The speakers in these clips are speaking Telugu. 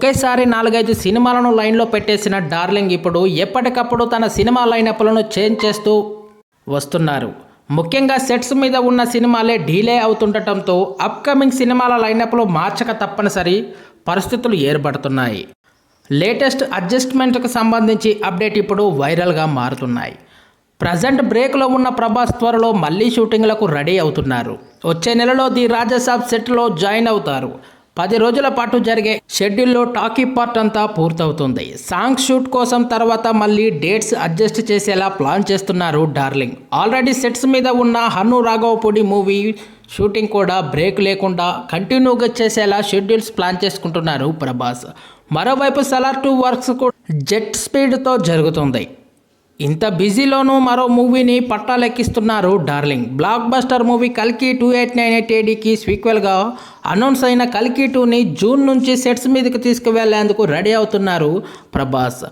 ఒకేసారి నాలుగైదు సినిమాలను లైన్లో పెట్టేసిన డార్లింగ్ ఇప్పుడు ఎప్పటికప్పుడు తన సినిమా లైనప్లను చేంజ్ చేస్తూ వస్తున్నారు. ముఖ్యంగా సెట్స్ మీద ఉన్న సినిమాలే డీలే అవుతుండటంతో అప్కమింగ్ సినిమాల లైనప్లు మార్చక తప్పనిసరి పరిస్థితులు ఏర్పడుతున్నాయి. లేటెస్ట్ అడ్జస్ట్మెంట్కు సంబంధించి అప్డేట్ ఇప్పుడు వైరల్గా మారుతున్నాయి. ప్రజెంట్ బ్రేక్లో ఉన్న ప్రభాస్ త్వరలో మళ్ళీ షూటింగ్లకు రెడీ అవుతున్నారు. వచ్చే నెలలో ది రాజసాబ్ సెట్లో జాయిన్ అవుతారు. పది రోజుల పాటు జరిగే షెడ్యూల్లో టాకీ పార్ట్ అంతా పూర్తవుతుంది. సాంగ్ షూట్ కోసం తర్వాత మళ్ళీ డేట్స్ అడ్జస్ట్ చేసేలా ప్లాన్ చేస్తున్నారు డార్లింగ్. ఆల్రెడీ సెట్స్ మీద ఉన్న హన్ను రాఘవపూడి మూవీ షూటింగ్ కూడా బ్రేక్ లేకుండా కంటిన్యూగా చేసేలా షెడ్యూల్స్ ప్లాన్ చేసుకుంటున్నారు ప్రభాస్. మరోవైపు సలార్ టూ వర్క్స్ కూడా జెట్ స్పీడ్తో జరుగుతుంది. ఇంత బిజీలోనూ మరో మూవీని పట్టాలెక్కిస్తున్నారు డార్లింగ్. బ్లాక్ బస్టర్ మూవీ కల్కి టూ ఎయిట్ నైన్ ఎయిట్ ఏడీకి స్వీక్వెల్గా అనౌన్స్ అయిన కల్కి టూని జూన్ నుంచి సెట్స్ మీదకి తీసుకువెళ్ళేందుకు రెడీ అవుతున్నారు ప్రభాస్.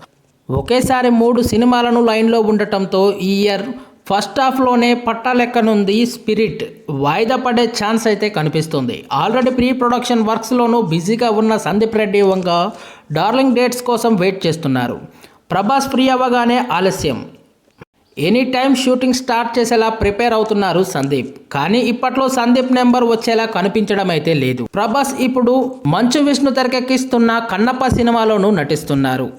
ఒకేసారి మూడు సినిమాలను లైన్లో ఉండటంతో ఈ ఇయర్ ఫస్ట్ హాఫ్లోనే పట్టాలెక్కనుంది స్పిరిట్. వాయిదా పడే ఛాన్స్ అయితే కనిపిస్తుంది. ఆల్రెడీ ప్రీ ప్రొడక్షన్ వర్క్స్లోనూ బిజీగా ఉన్న సందీప్ రెడ్డి వంగ డార్లింగ్ డేట్స్ కోసం వెయిట్ చేస్తున్నారు. ప్రభాస్ ఫ్రీ అవ్వగానే ఆలస్యం. ఎనీ టైం షూటింగ్ స్టార్ట్ చేసేలా ప్రిపేర్ అవుతున్నారు సందీప్. కానీ ఇప్పట్లో సందీప్ నెంబర్ వచ్చేలా కనిపించడం అయితే లేదు. ప్రభాస్ ఇప్పుడు మంచు విష్ణు తెరకెక్కిస్తున్న కన్నప్ప సినిమాలోనూ నటిస్తున్నారు.